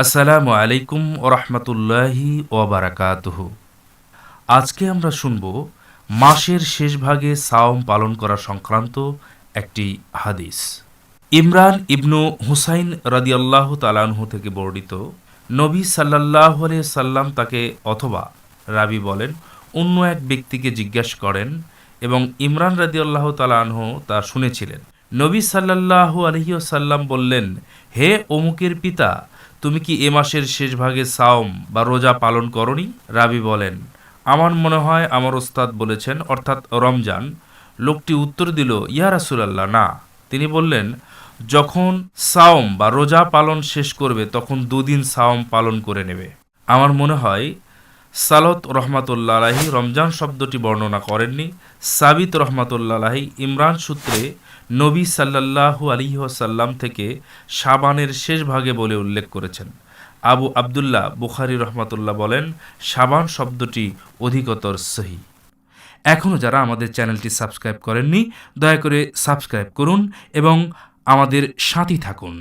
আসসালামু আলাইকুম ওরহমতুল্লাহি ওবরাকাতুহ আজকে আমরা শুনব মাসের শেষ ভাগে সাওম পালন করা সংক্রান্ত একটি হাদিস। ইমরান ইবনু হুসাইন রাদিয়াল্লাহ তালানহু থেকে বর্ণিত, নবী সাল্লাহ সাল্লাম তাকে অথবা রাবি বলেন, অন্য এক ব্যক্তিকে জিজ্ঞাসা করেন এবং ইমরান রাদিয়াল্লাহ তালানহু তা শুনেছিলেন। নবী সাল্লাল্লাহু আলহিউসাল্লাম বললেন, হে অমুকের পিতা, তুমি কি এ মাসের শেষ ভাগে সাওম বা রোজা পালন করনি? রাবি বলেন, আমার মনে হয় আমার ওস্তাদ বলেছেন, অর্থাৎ রমজান। লোকটি উত্তর দিল, ইয়া রাসূলাল্লাহ, না। তিনি বললেন, যখন সাওম বা রোজা পালন শেষ করবে, তখন দুদিন সাওম পালন করে নেবে। আমার মনে হয়, সালত রহমাতুল্লাহ আলাহি রমজান শব্দটি বর্ণনা করেননি। সাবিত রহমাতুল্লাহ আলাহি ইমরান সূত্রে নবী সাল্লাল্লাহু আলিহসাল্লাম থেকে সাবানের শেষ ভাগে বলে উল্লেখ করেছেন। আবু আবদুল্লাহ বুখারি রহমাতুল্লাহ বলেন সাবান শব্দটি অধিকতর সহি। এখনও যারা আমাদের চ্যানেলটি সাবস্ক্রাইব করেননি, দয়া করে সাবস্ক্রাইব করুন এবং আমাদের সাথী থাকুন।